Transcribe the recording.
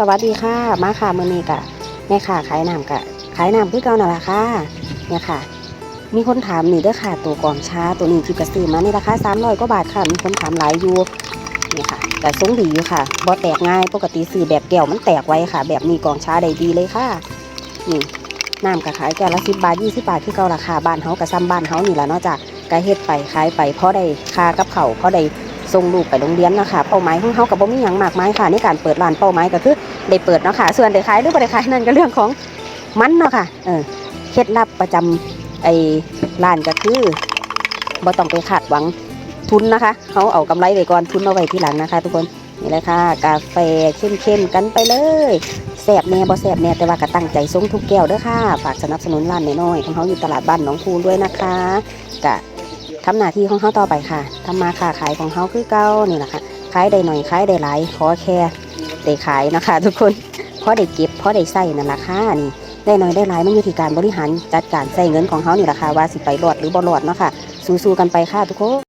สวัสดีค่ะ มาค่ะมือนี้กะแม่ค่ะขายน้ำกะขายน้ำคือเก่านั่นแหละค่ะเนี่ยค่ะ มีคนถามนี่เด้อค่ะ ตัวกรองช้าตัวนี้ที่กระซื้อมาในราคา300กว่าบาทค่ะ มีคนถามหลายอยู่นี่ค่ะแต่ทรงดีอยู่ค่ะบ่แตกง่ายปกติซื้อแบบแก้วมันแตกไว้ค่ะ แบบนี้กรองช้าได้ดีเลยค่ะนี่น้ำกะขายแก้วละ10บบาท20บบาทคือเก่าราคาบ้านเฮากะซ้ำบ้านเฮานี่แหละเนาะจ้ะกะเฮ็ดไปขายไปเพราะได้ค่ากับเขาเพราะได้ ส่งลูกไปโรงเรียนนะคะเป้าหมายของเฮากับบ่มีหยังมากมายค่ะในการเปิดร้านเป้าหมายก็คือได้เปิดเนาะค่ะส่วนได้ขายหรือบ่ได้ขายนั่นก็เรื่องของมันเนาะค่ะเออเคล็ดลับประจำไอ้ร้านก็คือบ่ต้องไปคาดหวังทุนนะคะเขาเอากำไรไว้ก่อนทุนเอาไว้ทีหลังนะคะ ทุกคนนี่เลยค่ะ กาแฟเข้มๆกันไปเลยแสบแน่บ่แสบแน่แต่ว่าก็ตั้งใจส่งทุกแก้วเด้อค่ะ ฝากสนับสนุนร้านน้อยๆของเขาอยู่ตลาดบ้านหนองคูด้วยนะคะกะ ทำหน้าที่ของเขาต่อไปค่ะทำมาค้าขายของเขาคือเก้านี่แหละค่ะขายได้หน่อยขายได้หลายขอแค่ได้ขายนะคะ ทุกคนเพราะได้เก็บเพราะได้ใส่นั่นแหละค่ะนี่ได้หน่อยได้หลายมันอยู่ที่การบริหารจัดการใส่เงินของเขานี่แหละค่ะว่าสิไปรอดหรือบ่รอดเนาะค่ะสู้ๆกันไปค่ะทุกคน